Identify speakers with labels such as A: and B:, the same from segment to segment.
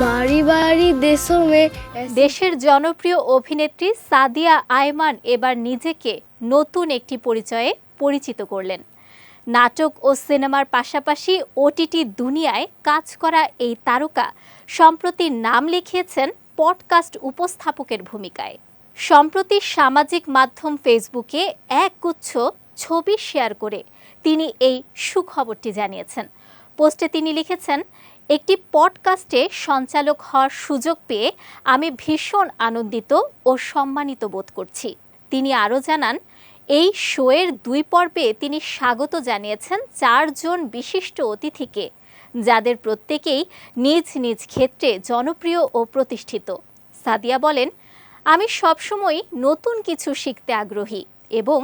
A: বাড়ি বাড়ি
B: দেশের জনপ্রিয় অভিনেত্রী সাদিয়া আয়মান এবার নিজেকে নতুন একটি পরিচয়ে পরিচিত করলেন। নাটক ও সিনেমার পাশাপাশি ওটিটি দুনিয়ায় কাজ করা এই তারকা সম্প্রতি নাম লিখিয়েছেন পডকাস্ট উপস্থাপকের ভূমিকায়। সম্প্রতি সামাজিক মাধ্যম ফেসবুকে একগুচ্ছ ছবি শেয়ার করে তিনি এই সুখবরটি জানিয়েছেন। পোস্টে তিনি লিখেছেন, একটি পডকাস্টে সঞ্চালক হওয়ার সুযোগ পেয়ে আমি ভীষণ আনন্দিত ও সম্মানিত বোধ করছি। তিনি আরও জানান, এই শোয়ের দুই পর্বে তিনি স্বাগত জানিয়েছেন চারজন বিশিষ্ট অতিথিকে, যাদের প্রত্যেকেই নিজ নিজ ক্ষেত্রে জনপ্রিয় ও প্রতিষ্ঠিত। সাদিয়া বলেন, আমি সবসময় নতুন কিছু শিখতে আগ্রহী এবং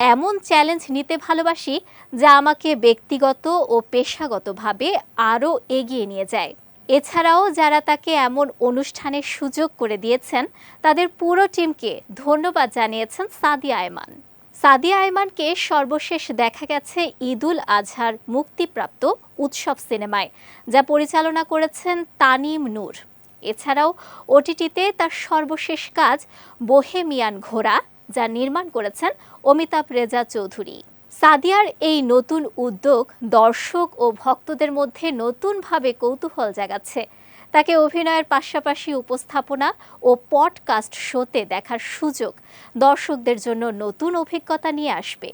B: এমন চ্যালেঞ্জ নিতে ভালোবাসি যা আমাকে ব্যক্তিগত ও পেশাগতভাবে আরও এগিয়ে নিয়ে যায়। এছাড়াও যারা তাকে এমন অনুষ্ঠানের সুযোগ করে দিয়েছেন, তাদের পুরো টিমকে ধন্যবাদ জানিয়েছেন সাদিয়া আয়মান। সাদিয়া আয়মানকে সর্বশেষ দেখা গেছে ঈদুল আজহার মুক্তিপ্রাপ্ত উৎসব সিনেমায়, যা পরিচালনা করেছেন তানিম নূর। এছাড়াও ওটিটিতে তার সর্বশেষ কাজ বোহেমিয়ান ঘোড়া যা নির্মাণ করেছেন অমিতাভ রেজা চৌধুরী। সাদিয়ার এই নতুন উদ্যোগ দর্শক ও ভক্তদের মধ্যে নতুনভাবে কৌতূহল জাগাচ্ছে। তাকে অভিনয়ের পাশাপাশি উপস্থাপনা ও পডকাস্ট শোতে দেখার সুযোগ দর্শকদের জন্য নতুন অভিজ্ঞতা নিয়ে আসবে।